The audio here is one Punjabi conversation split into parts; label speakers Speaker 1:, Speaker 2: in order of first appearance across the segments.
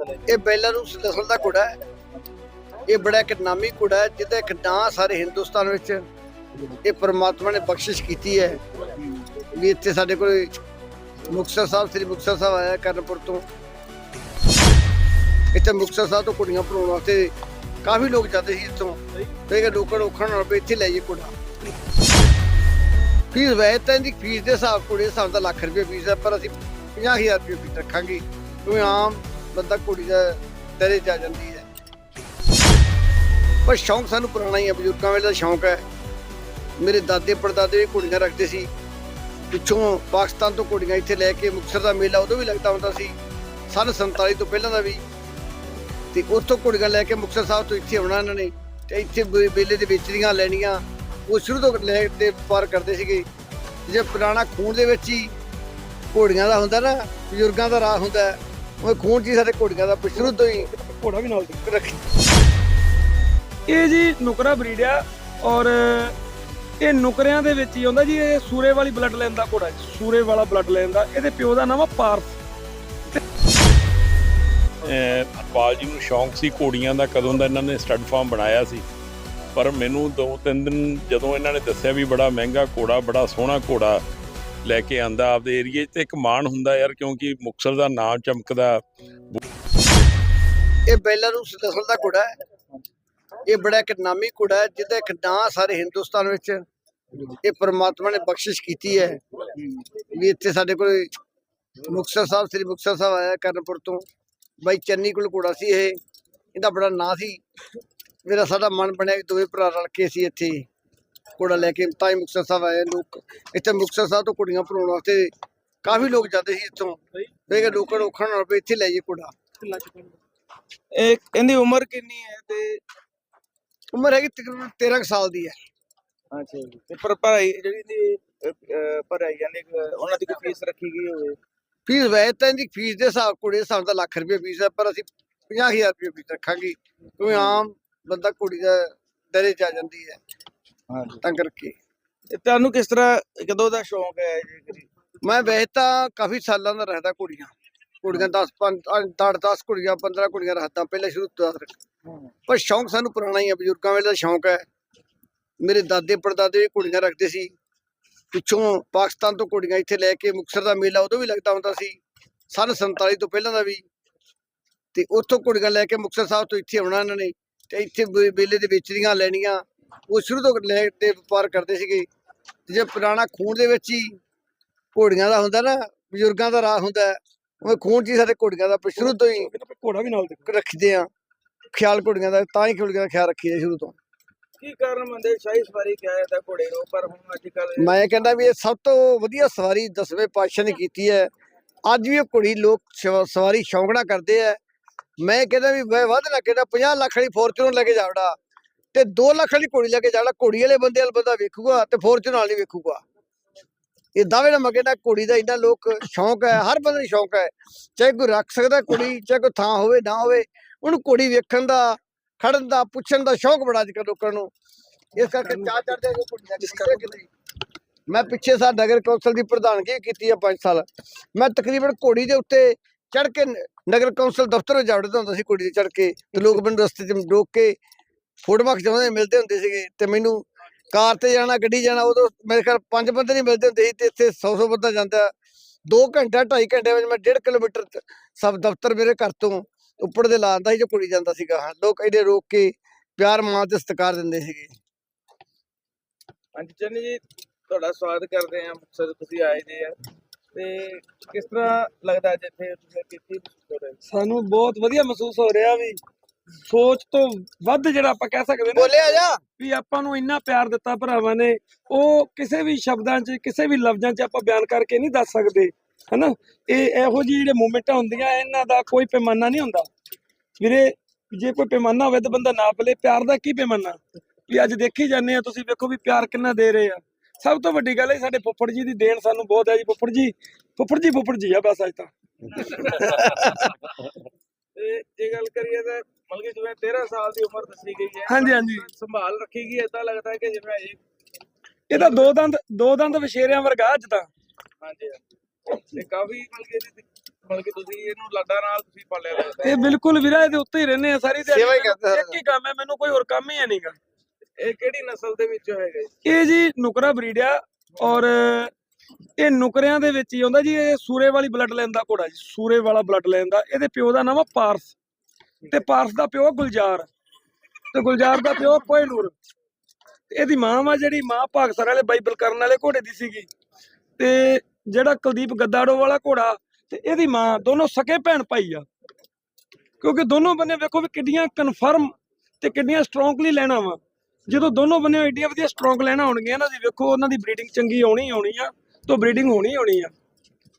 Speaker 1: ਇਹ ਬੈਲਾਰੂਸ ਨਸਲ ਦਾ ਘੋੜਾ ਹੈ। ਇਹ ਬੜਾ ਇੱਕ ਨਾਮੀ ਘੋੜਾ ਹੈ, ਜਿਹਦਾ ਇੱਕ ਨਾਂ ਸਾਰੇ ਹਿੰਦੁਸਤਾਨ ਵਿੱਚ ਇਹ ਪਰਮਾਤਮਾ ਨੇ ਬਖਸ਼ਿਸ਼ ਕੀਤੀ ਹੈ। ਵੀ ਇੱਥੇ ਸਾਡੇ ਕੋਲ ਮੁਕਤਸਰ ਸਾਹਿਬ, ਸ੍ਰੀ ਮੁਕਤਸਰ ਸਾਹਿਬ ਆਇਆ ਕਰਨਪੁਰ ਤੋਂ। ਇੱਥੇ ਮੁਕਤਸਰ ਸਾਹਿਬ ਤੋਂ ਕੁੜੀਆਂ ਭਰਾਉਣ ਵਾਸਤੇ ਕਾਫੀ ਲੋਕ ਜਾਂਦੇ ਸੀ ਇੱਥੋਂ। ਤੇ ਕਿ ਲੋਕਾਂ ਨੂੰ ਔਖਾ ਨਾਲ ਇੱਥੇ ਲੈ ਜਾਈਏ ਕੁੜਾ। ਫੀਸ ਵੈਸੇ ਤਾਂ ਇਹਦੀ ਫੀਸ ਦੇ ਹਿਸਾਬ, ਕੁੜੀ ਹਿਸਾਬ ਦਾ ਲੱਖ ਰੁਪਏ ਫੀਸ ਹੈ, ਪਰ ਅਸੀਂ 50000 ਰੁਪਏ ਫੀਸ ਰੱਖਾਂਗੇ। ਕਿਉਂਕਿ ਆਮ ਬੰਦਾ ਕੁੜੀ ਦਾ ਦਰੇ ਆ ਜਾਂਦੀ ਹੈ। ਪਰ ਸ਼ੌਂਕ ਸਾਨੂੰ ਪੁਰਾਣਾ ਹੀ ਹੈ, ਬਜ਼ੁਰਗਾਂ ਵੇਲੇ ਦਾ ਸ਼ੌਂਕ ਹੈ। ਮੇਰੇ ਦਾਦੇ ਪੜਦਾਦੇ ਵੀ ਕੁੜੀਆਂ ਰੱਖਦੇ ਸੀ। ਪਿੱਛੋਂ ਪਾਕਿਸਤਾਨ ਤੋਂ ਕੁੜੀਆਂ ਇੱਥੇ ਲੈ ਕੇ ਮੁਕਤਸਰ ਦਾ ਮੇਲਾ ਉਦੋਂ ਵੀ ਲੱਗਦਾ ਹੁੰਦਾ ਸੀ, ਸਨ 47 ਤੋਂ ਪਹਿਲਾਂ ਦਾ ਵੀ। ਤੇ ਉੱਥੋਂ ਕੁੜੀਆਂ ਲੈ ਕੇ ਮੁਕਤਸਰ ਸਾਹਿਬ ਤੋਂ ਇੱਥੇ ਆਉਣਾ ਇਹਨਾਂ ਨੇ ਤੇ ਇੱਥੇ ਮੇਲੇ ਵੇਲੇ ਦੇ ਵੇਚਦੀਆਂ ਲੈਣੀਆਂ, ਉਹ ਸ਼ੁਰੂ ਤੋਂ ਲੈ ਤੇ ਪਾਰ ਕਰਦੇ ਸੀਗੇ। ਜੇ ਪੁਰਾਣਾ ਖੂਨ ਦੇ ਵਿੱਚ ਹੀ ਘੋੜੀਆਂ ਦਾ ਹੁੰਦਾ ਨਾ, ਬਜ਼ੁਰਗਾਂ ਦਾ ਰਾਹ ਹੁੰਦਾ। ਉਹ ਖੂਨ 'ਚ ਹੀ ਸਾਡੇ ਘੋੜੀਆਂ ਦਾ ਸ਼ੁਰੂ ਤੋਂ ਹੀ।
Speaker 2: ਘੋੜਾ ਵੀ ਨਾਲ
Speaker 1: ਰੱਖੀ।
Speaker 2: ਇਹ ਜੀ ਨੁਕਰਾ ਬਰੀਡ ਆ ਔਰ ਇਹ ਨੁਕਰਿਆਂ ਦੇ ਵਿੱਚ ਹੀ ਆਉਂਦਾ ਜੀ ਇਹ ਸੂਰੇ ਵਾਲੀ ਬਲੱਡ ਲਾਈਨ ਦਾ ਘੋੜਾ ਜੀ। ਸੂਰੇ ਵਾਲਾ ਬਲੱਡ ਲਾਈਨ ਦਾ। ਇਹਦੇ ਪਿਓ ਦਾ ਨਾਮ ਆ ਪਾਰਥ।
Speaker 3: ਹਰਪਾਲ ਜੀ ਨੂੰ ਸ਼ੌਂਕ ਸੀ ਘੋੜੀਆਂ ਦਾ ਕਦੋਂ ਦਾ ਇਹਨਾਂ ਨੇ ਸਟੱਡ ਫਾਰਮ ਬਣਾਇਆ ਸੀ। ਪਰ ਮੈਨੂੰ ਦੋ ਤਿੰਨ ਦਿਨ ਜਦੋਂ ਇਹਨਾਂ ਨੇ ਦੱਸਿਆ ਵੀ ਬੜਾ ਮਹਿੰਗਾ ਘੋੜਾ ਬੜਾ ਸੋਹਣਾ ਘੋੜਾ ਲੈ ਕੇ ਆਂਦਾ ਆਪਦੇ ਏਰੀਏ ਤੇ ਇੱਕ ਮਾਣ ਹੁੰਦਾ ਯਾਰ ਕਿਉਂਕਿ ਮੁਕਤਸਰ ਦਾ ਨਾਮ ਚਮਕਦਾ।
Speaker 1: ਇਹ ਬੈਲਾਰੂਸ ਨਸਲ ਦਾ ਘੋੜਾ ਹੈ। ਇਹ ਬੜਾ ਇੱਕ ਨਾਮੀ ਘੋੜਾ ਹੈ, ਜਿਹਦਾ ਇੱਕ ਨਾਂ ਸਾਰੇ ਹਿੰਦੁਸਤਾਨ ਵਿੱਚ ਇਹ ਪਰਮਾਤਮਾ ਨੇ ਬਖਸ਼ਿਸ਼ ਕੀਤੀ ਹੈ। ਵੀ ਇੱਥੇ ਸਾਡੇ ਕੋਲ ਮੁਕਤਸਰ ਸਾਹਿਬ, ਸ੍ਰੀ ਮੁਕਤਸਰ ਸਾਹਿਬ ਆਇਆ ਕਰਨਪੁਰ ਤੋਂ। ਬਾਈ ਚੰਨੀ ਕੋਲ ਘੋੜਾ ਸੀ ਇਹ। ਇਹਦਾ ਬੜਾ ਨਾਂ ਸੀ। ਮੇਰਾ ਸਾਡਾ ਮਨ ਬਣਿਆ ਕਿ ਦੋਵੇਂ ਭਰਾ ਰਲ ਕੇ ਅਸੀਂ ਇੱਥੇ। ਘੋੜਾ ਲੈ ਕੇ ਤਾਂ ਹੀ ਮੁਕਤਸਰ ਸਾਹਿਬ ਆਏ। ਲੋਕ ਇੱਥੇ ਮੁਕਤਸਰ ਸਾਹਿਬ ਤੋਂ ਕੁੜੀਆਂ ਭਰਾਉਣ ਵਾਸਤੇ ਕਾਫੀ ਲੋਕ ਜਾਂਦੇ ਸੀ ਇੱਥੋਂ। ਕਿ ਲੋਕਾਂ ਨੂੰ ਨਾਲ ਵੀ ਇੱਥੇ ਲੈ ਜਾਈਏ ਘੋੜਾ।
Speaker 4: ਇਹ ਇਹਦੀ ਉਮਰ ਕਿੰਨੀ ਹੈ ਤੇ
Speaker 1: ਉਮਰ ਹੈਗੀ ਤਕਰੀਬਨ 13 ਕੁ ਸਾਲ ਦੀ ਹੈ।
Speaker 4: ਅੱਛਾ ਜੀ। ਤੇ ਪਰ ਭਰਾਈ ਜਿਹੜੀ ਦੀ ਭਰਾਈ ਜਾਂਦੀ ਉਹਨਾਂ ਦੀ ਕੋਈ ਫੀਸ ਰੱਖੀ ਗਈ ਹੋਵੇ?
Speaker 1: ਫੀਸ ਵੈਸੇ ਤਾਂ ਇਹਦੀ ਫੀਸ ਦੇ ਹਿਸਾਬ ਕੁੜੀ ਦੇ ਹਿਸਾਬ ਦਾ ਲੱਖ ਰੁਪਏ ਫੀਸ ਹੈ ਪਰ ਅਸੀਂ 50000 ਰੁਪਏ ਫੀਸ ਰੱਖਾਂਗੇ। ਕਿਉਂਕਿ ਆਮ ਬੰਦਾ ਕੁੜੀ ਦਾ ਦਰੇ ਚ ਆ ਜਾਂਦੀ ਹੈ।
Speaker 4: ਹਾਂਜੀ।
Speaker 1: ਤਾਂ ਕਰਕੇ।
Speaker 4: ਤੇ ਤੁਹਾਨੂੰ ਕਿਸ ਤਰ੍ਹਾਂ ਕਦੋਂ ਦਾ ਸ਼ੌਂਕ ਹੈ ਜੀ
Speaker 1: ਮੈਂ ਵੈਸੇ ਤਾਂ ਕਾਫੀ ਸਾਲਾਂ ਦਾ ਰਹਿਦਾ ਕੁੜੀਆਂ। ਕੁੜੀਆਂ 10 5 8 10 ਕੁੜੀਆਂ 15 ਕੁੜੀਆਂ ਰੱਖਦਾ ਪਹਿਲੇ ਸ਼ੁਰੂ ਤੋਂ ਪਰ ਸ਼ੌਂਕ ਸਾਨੂੰ ਪੁਰਾਣਾ ਹੀ ਹੈ ਬਜ਼ੁਰਗਾਂ ਵੇਲੇ ਦਾ ਸ਼ੌਂਕ ਹੈ। ਮੇਰੇ ਦਾਦੇ ਪੜਦਾਦੇ ਵੀ ਕੁੜੀਆਂ ਰੱਖਦੇ ਸੀ। ਪਿੱਛੋਂ ਪਾਕਿਸਤਾਨ ਤੋਂ ਕੁੜੀਆਂ ਇੱਥੇ ਲੈ ਕੇ ਮੁਕਤਸਰ ਦਾ ਮੇਲਾ ਉਦੋਂ ਵੀ ਲੱਗਦਾ ਹੁੰਦਾ ਸੀ। ਸਨ 47 ਤੋਂ ਪਹਿਲਾਂ ਦਾ ਵੀ। ਤੇ ਉੱਥੋਂ ਕੁੜੀਆਂ ਲੈ ਕੇ ਮੁਕਤਸਰ ਸਾਹਿਬ ਤੋਂ ਇੱਥੇ ਆਉਣਾ ਇਹਨਾਂ ਨੇ। ਤੇ ਇੱਥੇ ਵੇਲੇ ਦੇ ਵੇਚਦੀਆਂ ਲੈਣੀਆਂ। ਉਹ ਸ਼ੁਰੂ ਤੋਂ ਲੈ ਤੇ ਵਪਾਰ ਕਰਦੇ ਸੀਗੇ ਤੇ ਜੇ ਪੁਰਾਣਾ ਖੂਨ ਦੇ ਵਿੱਚ ਹੀ ਘੋੜੀਆਂ ਦਾ ਹੁੰਦਾ ਨਾ ਬਜ਼ੁਰਗਾਂ ਦਾ ਰਾਹ ਹੁੰਦਾ ਉਹ ਖੂਨ 'ਚ ਹੀ ਸਾਡੇ ਘੋੜੀਆਂ ਦਾ ਸ਼ੁਰੂ ਤੋਂ ਹੀ
Speaker 2: ਘੋੜਾ ਵੀ ਨਾਲ
Speaker 1: ਰੱਖਦੇ ਆ ਖਿਆਲ ਘੋੜੀਆਂ ਦਾ ਤਾਂ ਹੀ ਘੋੜੀਆਂ ਦਾ ਖਿਆਲ ਰੱਖੀਦਾ ਸ਼ੁਰੂ ਤੋਂ।
Speaker 4: ਕੀ ਕਾਰਨ ਮੰਦੇ ਸ਼ਾਹੀ ਸਵਾਰੀ ਕਿਹਾ ਜਾਂਦਾ ਘੋੜੇ ਨੂੰ ਪਰ ਹੁਣ ਅੱਜ ਕੱਲ
Speaker 1: ਮੈਂ ਕਹਿੰਦਾ ਵੀ ਇਹ ਸਭ ਤੋਂ ਵਧੀਆ ਸਵਾਰੀ ਦਸਵੇਂ ਪਾਤਸ਼ਾਹ ਨੇ ਕੀਤੀ ਹੈ। ਅੱਜ ਵੀ ਇਹ ਘੋੜੀ ਲੋਕ ਸ਼ਵ- ਸਵਾਰੀ ਸ਼ੌਂਕਣਾ ਕਰਦੇ ਆ ਮੈਂ ਕਹਿੰਦਾ ਵੀ ਮੈਂ ਵੱਧ ਨਾ ਕਹਿੰਦਾ 50 ਲੱਖ ਵਾਲੀ ਫੋਰਚੂਨਰ ਲੈ ਕੇ ਜਾਵੜਾ ਤੇ 2 ਲੱਖ ਵਾਲੀ ਘੋੜੀ ਲੈ ਕੇ ਜਾਵੜਾ ਘੋੜੀ ਵਾਲੇ ਬੰਦੇ ਵਾਲ ਬੰਦਾ ਵੇਖੂਗਾ ਤੇ ਫੋਰਚੂਨਰ ਵਾਲੀ ਵੇਖੂਗਾ। ਇਹ ਦਾਵੇ ਨਾਲ ਮੈਂ ਕਹਿੰਦਾ ਘੋੜੀ ਦਾ ਇੰਨਾ ਲੋਕ ਸ਼ੌਂਕ ਹੈ ਹਰ ਬੰਦੇ ਨੂੰ ਸ਼ੌਂਕ ਹੈ ਚਾਹੇ ਕੋਈ ਰੱਖ ਸਕਦਾ ਕੁੜੀ ਚਾਹੇ ਕੋਈ ਥਾਂ ਹੋਵੇ ਨਾ ਹੋਵੇ ਉਹਨੂੰ ਘੋੜੀ ਵੇਖਣ ਦਾ ਖੜਨ ਦਾ ਪੁੱਛਣ ਦਾ ਸ਼ੌਂਕ ਬੜਾ ਅੱਜ ਲੋਕਾਂ ਨੂੰ। ਇਸ ਕਰਕੇ ਚਾਹ ਚੜਦੇ ਆ ਘੋੜੀ ਦਾ ਜਿਸ ਕਰਕੇ ਮੈਂ ਪਿੱਛੇ ਸਾਲ ਨਗਰ ਕੌਂਸਲ ਦੀ ਪ੍ਰਧਾਨਗੀ ਕੀਤੀ ਆ 5 ਸਾਲ। ਮੈਂ ਤਕਰੀਬਨ ਘੋੜੀ ਦੇ ਉੱਤੇ ਚੜ ਕੇ ਨ- ਨਗਰ ਕੌਂਸਲ ਦਫ਼ਤਰ ਵਿੱਚ ਜਾਵੜਦਾ ਹੁੰਦਾ ਸੀ ਘੋੜੀ ਤੇ ਚੜ ਕੇ। ਤੇ ਲੋਕ ਮੈਨੂੰ ਰਸਤੇ 'ਚ ਰੋਕ ਕੇ ਫੋਟੋਆਂ ਖਿਚਾਉਂਦੇ ਮਿਲਦੇ ਹੁੰਦੇ ਸੀਗੇ ਤੇ ਮੈਨੂੰ ਕਾਰ ਤੇ ਜਾਣਾ ਗੱਡੀ ਜਾਣਾ ਉਦੋਂ ਮੇਰੇ ਖਿਆਲ ਪੰਜ ਬੰਦੇ ਨਹੀਂ ਮਿਲਦੇ ਹੁੰਦੇ ਸੀ ਤੇ ਇੱਥੇ 100 100 ਬੰਦਾ ਜਾਂਦਾ। 2 ਘੰਟੇ 2.5 ਘੰਟੇ ਵਿੱਚ ਮੈਂ 1.5 ਕਿਲੋਮੀਟਰ ਸਭ ਦਫ਼ਤਰ ਮੇਰੇ ਘਰ ਤੋਂ ਉੱਪਰ ਦੇ ਲਾਉਂਦਾ ਸੀ ਜੋ ਕੁੜੀ ਜਾਂਦਾ ਸੀਗਾ। ਹਾਂ ਲੋਕ ਇਹਦੇ ਰੋਕ ਕੇ ਪਿਆਰ ਮਾਂ ਤੇ ਸਤਿਕਾਰ ਦਿੰਦੇ ਸੀਗੇ।
Speaker 4: ਹਾਂਜੀ ਚੰਨੀ ਜੀ ਤੁਹਾਡਾ ਸਵਾਗਤ ਕਰਦੇ ਆ ਮੁਕਤਸਰ ਤੁਸੀਂ ਆਏ ਜੇ ਆ। ਤੇ ਕਿਸ ਤਰ੍ਹਾਂ ਲੱਗਦਾ ਜਿੱਥੇ ਤੁਸੀਂ ਕੀਤੀ
Speaker 2: ਸਾਨੂੰ ਬਹੁਤ ਵਧੀਆ ਮਹਿਸੂਸ ਹੋ ਰਿਹਾ ਵੀ ਸੋਚ ਤੋਂ ਵੱਧ ਜਿਹੜਾ ਆਪਾਂ ਕਹਿ ਸਕਦੇ ਨੇ
Speaker 1: ਬੋਲਿਆ ਜਾ।
Speaker 2: ਵੀ ਆਪਾਂ ਨੂੰ ਇੰਨਾ ਪਿਆਰ ਦਿੱਤਾ ਭਰਾਵਾਂ ਨੇ ਉਹ ਕਿਸੇ ਵੀ ਸ਼ਬਦਾਂ 'ਚ ਕਿਸੇ ਵੀ ਲਫ਼ਜ਼ਾਂ 'ਚ ਆਪਾਂ ਬਿਆਨ ਕਰਕੇ ਨਹੀਂ ਦੱਸ ਸਕਦੇ ਹਨਾ? ਇਹ ਇਹੋ ਜਿਹੀ ਜਿਹੜੇ ਮੂਮੈਂਟਾਂ ਹੁੰਦੀਆਂ ਇਹਨਾਂ ਦਾ ਕੋਈ ਪੈਮਾਨਾ ਨਹੀਂ ਹੁੰਦਾ। ਵੀਰੇ ਜੇ ਕੋਈ ਪੈਮਾਨਾ ਹੋਵੇ ਤਾਂ ਬੰਦਾ ਨਾਪ ਲੇ ਪਿਆਰ ਦਾ ਕੀ ਪੈਮਾਨਾ? ਵੀ ਅੱਜ ਦੇਖੀ ਜਾਂਦੇ ਆ ਤੁਸੀਂ ਵੇਖੋ ਵੀ ਪਿਆਰ ਕਿੰਨਾ ਦੇ ਰਹੇ ਆ। ਸਭ ਤੋਂ ਵੱਡੀ ਗੱਲ ਹੈ ਸਾਡੇ ਫੁੱਫੜ ਜੀ ਦੀ ਦੇਣ ਸਾਨੂੰ ਬਹੁਤ ਹੈ ਜੀ ਫੁੱਫੜ ਜੀ ਫੁੱਫੜ ਜੀ ਫੁੱਫੜ ਜੀ ਆ ਬਸ ਅੱਜ ਤਾਂ।
Speaker 4: ਤੇ ਜੇ ਗੱਲ ਕਰੀਏ ਤਾਂ ਜਿਵੇਂ 13 ਸਾਲ ਦੀ ਉਮਰ ਦੱਸੀ ਗਈ ਹੈ
Speaker 2: ਹਾਂਜੀ ਹਾਂਜੀ।
Speaker 4: ਸੰਭਾਲ ਰੱਖੀ ਗਈ ਏਦਾਂ ਲੱਗਦਾ ਕਿ ਜਿਵੇਂ ਇਹ
Speaker 2: ਇਹ ਤਾਂ ਦੋ ਦੰਦ ਦੋ ਦੰਦ ਵਿਸ਼ੇਰਿਆਂ ਵਰਗਾ ਅੱਜ ਤਾਂ।
Speaker 4: ਹਾਂਜੀ ਹਾਂਜੀ। ਤੇ ਕਾਫੀ ਮਤਲਬ ਕਿ ਇਹਦੀ ਮਤਲਬ ਕਿ ਤੁਸੀਂ ਇਹਨੂੰ ਲਾਡਾ ਨਾਲ ਤੁਸੀਂ ਪਾਲਿਆ ਲੱਗਦਾ
Speaker 2: ਇਹ ਬਿਲਕੁਲ ਵੀਰਾ ਇਹਦੇ ਉੱਤੇ ਹੀ ਰਹਿੰਦੇ ਆ ਸਾਰੀ ਦਿਹਾੜੀ।
Speaker 1: ਸੇਵਾ ਹੀ
Speaker 2: ਮੈਨੂੰ
Speaker 1: ਕਰਦੇ
Speaker 2: ਇੱਕ ਹੀ ਕੰਮ ਹੈ ਮੈਨੂੰ ਕੋਈ ਹੋਰ ਕੰਮ ਹੀ ਹੈ ਨਹੀਂਗਾ
Speaker 4: ਇਹ ਕਿਹੜੀ ਨਸਲ ਦੇ ਵਿੱਚੋਂ ਹੈਗਾ ਜੀ?
Speaker 2: ਇਹ ਜੀ ਨੁਕਰਾ ਆ ਔਰ ਇਹ ਨੁਕਰਿਆਂ ਦੇ ਵਿੱਚ ਹੀ ਆਉਂਦਾ ਜੀ ਇਹ ਸੂਰੇ ਵਾਲੀ ਬਲੱਡ ਲਾਈਨ ਦਾ ਘੋੜਾ ਜੀ ਸੂਰੇ ਵਾਲਾ ਬਲੱਡ ਲਾਈਨ ਦਾ। ਇਹਦੇ ਪਿਓ ਦਾ ਨਾਮ ਆ ਪਾਰਸ। ਤੇ ਪਾਰਸ ਦਾ ਪਿਓ ਗੁਲਜ਼ਾਰ ਤੇ ਗੁਲਜ਼ਾਰ ਦਾ ਪਿਓ ਕੋਹਿਨੂਰ ਇਹਦੀ ਮਾਂ ਵਾ ਜਿਹੜੀ, ਮਾਂ ਭਾਗਸਰ ਵਾਲੇ ਬਾਈਬਲ ਕਰਨ ਵਾਲੇ ਘੋੜੇ ਦੀ ਸੀਗੀ। ਤੇ ਜਿਹੜਾ ਕੁਲਦੀਪ ਗੱਦਾੜੋ ਵਾਲਾ ਘੋੜਾ ਤੇ ਇਹਦੀ ਮਾਂ ਦੋਨੋਂ ਸਕੇ ਭੈਣ ਭਾਈ ਆ। ਕਿਉਂਕਿ ਦੋਨੋਂ ਬੰਨੇ ਵੇਖੋ ਵੀ ਕਿੱਡੀਆਂ ਕਨਫਰਮ ਤੇ ਕਿੰਨੀਆਂ ਸਟਰੋਂਗਲੀ ਲੈਣਾ ਵਾ। ਜਦੋਂ ਦੋਨੋਂ ਬੰਨੇ ਏਡੀਆਂ ਵਧੀਆ ਸਟਰੋਂਗ ਲੈਣਾ ਹੋਣਗੀਆਂ ਨਾ ਜੀ ਵੇਖੋ ਉਹਨਾਂ ਦੀ ਬਰੀਡਿੰਗ ਚੰਗੀ ਆਉਣੀ ਹੀ ਆਉਣੀ ਆ, ਤੋਂ ਬਰੀਡਿੰਗ ਹੋਣੀ ਹੀ ਹੋਣੀ ਆ।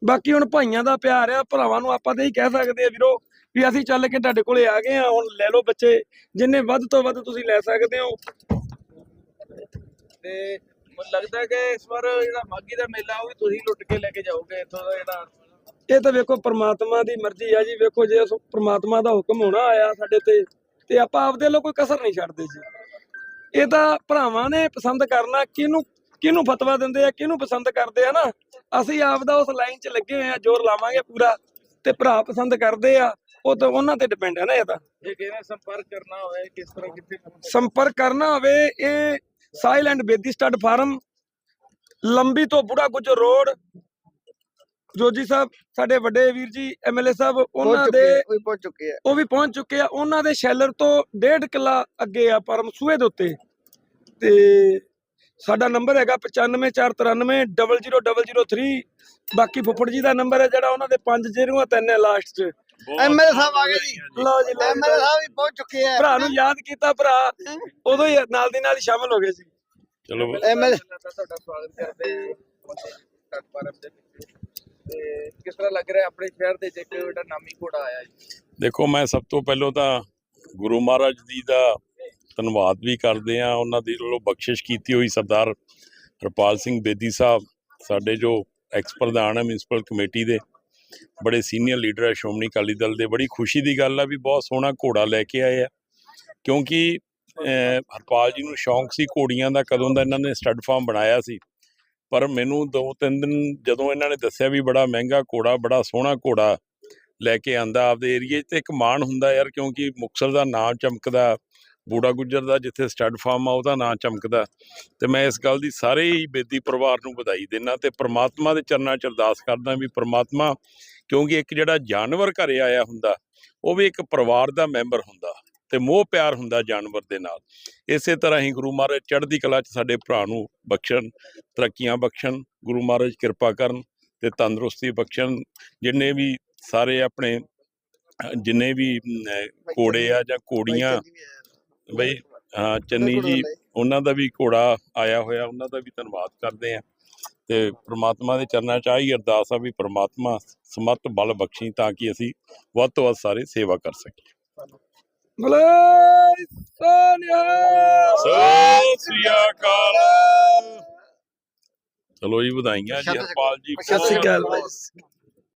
Speaker 2: ਬਾਕੀ ਹੁਣ ਭਾਈਆਂ ਦਾ ਪਿਆਰ ਆ, ਭਰਾਵਾਂ ਨੂੰ ਆਪਾਂ ਤੇ ਹੀ ਕਹਿ ਸਕਦੇ ਆ, ਵੀਰੋ ਵੀ ਅਸੀਂ ਚੱਲ ਕੇ ਤੁਹਾਡੇ ਕੋਲੇ ਆ ਗਏ ਆ ਹੁਣ ਲੈ ਲਓ ਬੱਚੇ ਜਿੰਨੇ ਵੱਧ ਤੋਂ ਵੱਧ ਤੁਸੀਂ ਲੈ ਸਕਦੇ ਹੋ।
Speaker 4: ਤੇ ਮੈਨੂੰ ਲੱਗਦਾ ਕਿ ਇਸ ਵਾਰ ਜਿਹੜਾ ਮਾਗੀ ਦਾ ਮੇਲਾ ਉਹ ਵੀ ਤੁਸੀਂ ਲੁੱਟ ਕੇ ਲੈ ਕੇ ਜਾਓਗੇ ਇੱਥੋਂ ਦਾ ਜਿਹੜਾ
Speaker 2: ਇਹ ਤਾਂ ਵੇਖੋ ਪ੍ਰਮਾਤਮਾ ਦੀ ਮਰਜ਼ੀ ਆ ਜੀ। ਵੇਖੋ ਜੇ ਪ੍ਰਮਾਤਮਾ ਦਾ ਹੁਕਮ ਹੋਣਾ ਆਇਆ ਸਾਡੇ ਤੇ ਤੇ ਆਪਾਂ ਆਪਦੇ ਵੱਲੋਂ ਕੋਈ ਕਸਰ ਨਹੀਂ ਛੱਡਦੇ ਜੀ। ਇਹ ਤਾਂ ਭਰਾਵਾਂ ਨੇ ਪਸੰਦ ਕਰਨਾ ਕਿਹਨੂੰ ਕਿਹਨੂੰ ਫਤਵਾ ਦਿੰਦੇ ਆ ਕਿਹਨੂੰ ਪਸੰਦ ਕਰਦੇ ਆ ਨਾ? ਅਸੀਂ ਆਪਦਾ ਉਸ ਲਾਈਨ 'ਚ ਲੱਗੇ ਹੋਏ ਆ ਜ਼ੋਰ ਲਾਵਾਂਗੇ ਪੂਰਾ ਤੇ ਭਰਾ ਪਸੰਦ ਕਰਦੇ ਆ। ਉਹ ਤਾਂ ਉਹਨਾਂ ਤੇ ਡਿਪੈਂਡ ਹੈ ਨਾ ਇਹ ਤਾਂ।
Speaker 4: ਜੇ ਨੇ ਸੰਪਰਕ ਕਰਨਾ ਹੋਵੇ ਕਿਸ ਤਰ੍ਹਾਂ ਕਿੱਥੇ ਸੰਪਰਕ
Speaker 2: ਕਰਨਾ ਹੋਵੇ ਇਹ ਸਾਇਲੈਂਡ ਬੇਦੀ ਸਟੱਡ ਫਾਰਮ ਲੰਬੀ ਤੋਂ ਬੁੜਾ ਗੁਜਰ ਰੋਡ ਜੋਜੀ ਸਾਹਿਬ ਸਾਡੇ ਵੱਡੇ ਵੀਰ ਜੀ ਐਮਐਲਏ ਸਾਹਿਬ ਉਹਨਾਂ ਦੇ
Speaker 1: ਆ, ਉਹ ਵੀ ਪਹੁੰਚ ਚੁੱਕੇ ਆ।
Speaker 2: ਉਹ ਵੀ ਪਹੁੰਚ ਚੁੱਕੇ ਆ। ਉਹਨਾਂ ਦੇ ਸ਼ੈਲਰ ਤੋਂ ਡੇਢ ਕਿੱਲਾ ਅੱਗੇ ਆ ਪਰਮ ਸੂਏ ਦੇ ਉੱਤੇ। ਤੇ ਸਾਡਾ ਨੰਬਰ ਹੈਗਾ 9543900003 ਬਾਕੀ ਫੁੱਫੜ ਜੀ ਦਾ ਨੰਬਰ ਹੈ ਜਿਹੜਾ ਉਹਨਾਂ ਦੇ 5003 ਹੈ ਲਾਸਟ 'ਚ।
Speaker 1: ਐਮਐਲਏ ਸਾਹਿਬ ਆ ਗਏ ਜੀ।
Speaker 2: ਲਓ ਜੀ
Speaker 1: ਐਮਐਲਏ। ਸਾਹਿਬ ਵੀ ਪਹੁੰਚ ਚੁੱਕੇ ਆ।
Speaker 2: ਭਰਾ ਨੂੰ ਯਾਦ ਕੀਤਾ ਭਰਾ ਉਦੋਂ ਹੀ ਨਾਲ ਦੀ ਨਾਲ ਹੀ ਸ਼ਾਮਲ ਹੋ ਗਏ ਸੀ।
Speaker 3: ਚਲੋ
Speaker 1: ML
Speaker 4: ਤੁਹਾਡਾ ਸਵਾਗਤ ਕਰਦੇ ਹਾਂ। ਪਰਮ ਦੇ ਵਿੱਚ ਤੇ ਕਿਸ ਤਰ੍ਹਾਂ ਲੱਗ ਰਿਹਾ ਆਪਣੇ ਸ਼ਹਿਰ ਦੇ ਵਿੱਚ ਇੱਕ ਜਿਹੜਾ ਨਾਮੀ ਘੋੜਾ ਆਇਆ ਜੀ?
Speaker 3: ਦੇਖੋ ਮੈਂ ਸਭ ਤੋਂ ਪਹਿਲਾਂ ਤਾਂ ਗੁਰੂ ਮਹਾਰਾਜ ਜੀ ਦਾ ਧੰਨਵਾਦ ਵੀ ਕਰਦੇ ਆ ਉਹਨਾਂ ਦੀ ਵੱਲੋਂ ਬਖਸ਼ਿਸ਼ ਕੀਤੀ ਹੋਈ ਸਰਦਾਰ ਹਰਪਾਲ ਸਿੰਘ ਬੇਦੀ ਸਾਹਿਬ ਸਾਡੇ ਜੋ ਐਕਸ ਪ੍ਰਧਾਨ ਹੈ ਮਿਊਨਿਸਪਲ ਕਮੇਟੀ ਦੇ। ਬੜੇ ਸੀਨੀਅਰ ਲੀਡਰ ਹੈ ਸ਼੍ਰੋਮਣੀ ਅਕਾਲੀ ਦਲ ਦੇ। ਬੜੀ ਖੁਸ਼ੀ ਦੀ ਗੱਲ ਆ ਵੀ ਬਹੁਤ ਸੋਹਣਾ ਘੋੜਾ ਲੈ ਕੇ ਆਏ ਆ। ਕਿਉਂਕਿ ਹਰਪਾਲ ਜੀ ਨੂੰ ਸ਼ੌਂਕ ਸੀ ਘੋੜੀਆਂ ਦਾ, ਕਦੋਂ ਦਾ ਇਹਨਾਂ ਨੇ ਸਟੱਡ ਫਾਰਮ ਬਣਾਇਆ ਸੀ। ਪਰ ਮੈਨੂੰ ਦੋ ਤਿੰਨ ਦਿਨ ਜਦੋਂ ਇਹਨਾਂ ਨੇ ਦੱਸਿਆ ਵੀ ਬੜਾ ਮਹਿੰਗਾ ਘੋੜਾ, ਬੜਾ ਸੋਹਣਾ ਘੋੜਾ ਲੈ ਕੇ ਆਂਦਾ ਆਪਦੇ ਏਰੀਏ 'ਚ, ਤੇ ਇੱਕ ਮਾਣ ਹੁੰਦਾ ਯਾਰ ਕਿਉਂਕਿ ਮੁਕਤਸਰ ਦਾ ਨਾਂ ਚਮਕਦਾ। ਬੂੜਾ ਗੁੱਜਰ ਦਾ ਜਿੱਥੇ ਸਟੱਡ ਫਾਰਮ ਆ ਉਹਦਾ ਨਾਂ ਚਮਕਦਾ। ਤੇ ਮੈਂ ਇਸ ਗੱਲ ਦੀ ਸਾਰੇ ਹੀ ਬੇਦੀ ਪਰਿਵਾਰ ਨੂੰ ਵਧਾਈ ਦਿੰਦਾ ਤੇ ਪ੍ਰਮਾਤਮਾ ਦੇ ਚਰਨਾਂ 'ਚ ਅਰਦਾਸ ਕਰਦਾ ਵੀ ਪ੍ਰਮਾਤਮਾ ਕਿਉਂਕਿ ਇੱਕ ਜਿਹੜਾ ਜਾਨਵਰ ਘਰੇ ਆਇਆ ਹੁੰਦਾ ਉਹ ਵੀ ਇੱਕ ਪਰਿਵਾਰ ਦਾ ਮੈਂਬਰ ਹੁੰਦਾ ਤੇ ਮੋਹ ਪਿਆਰ ਹੁੰਦਾ ਜਾਨਵਰ ਦੇ ਨਾਲ। ਇਸੇ ਤਰ੍ਹਾਂ ਹੀ ਗੁਰੂ ਮਹਾਰਾਜ ਚੜ੍ਹਦੀ ਕਲਾ 'ਚ ਸਾਡੇ ਭਰਾ ਨੂੰ ਬਖਸ਼ਣ ਤਰੱਕੀਆਂ ਬਖਸ਼ਣ ਗੁਰੂ ਮਹਾਰਾਜ ਕਿਰਪਾ ਕਰਨ ਤੇ ਤੰਦਰੁਸਤੀ ਬਖਸ਼ਣ ਜਿੰਨੇ ਵੀ ਸਾਰੇ ਆਪਣੇ ਜਿੰਨੇ ਵੀ ਅਮ, ਘੋੜੇ ਆ ਜਾਂ ਘੋੜੀਆਂ ਬਈ ਹਾਂ ਚੰਨੀ ਜੀ ਉਹਨਾਂ ਦਾ ਵੀ ਘੋੜਾ ਆਇਆ ਹੋਇਆ ਉਹਨਾਂ ਦਾ ਵੀ ਧੰਨਵਾਦ ਕਰਦੇ ਆ ਤੇ ਪ੍ਰਮਾਤਮਾ ਦੇ ਚਰਨਾਂ 'ਚ ਆਹੀ ਅਰਦਾਸ ਆ ਵੀ ਪ੍ਰਮਾਤਮਾ ਸਮਤ ਬਲ ਬਖਸ਼ੀ ਤਾਂ ਕਿ ਅਸੀਂ ਵੱਧ ਤੋਂ ਵੱਧ ਸਾਰੇ ਸੇਵਾ ਕਰ ਸਕੀਏ।
Speaker 2: ਮਲੇ ਸੋਨਿਆ
Speaker 3: ਸਤਿ ਸ੍ਰੀ ਅਕਾਲ। ਚਲੋ ਜੀ ਵਧਾਈਆਂ ਜੀ ਹਰਪਾਲ ਜੀ
Speaker 1: ਸਤਿ ਸ੍ਰੀ ਅਕਾਲ
Speaker 2: ਬਾਈ।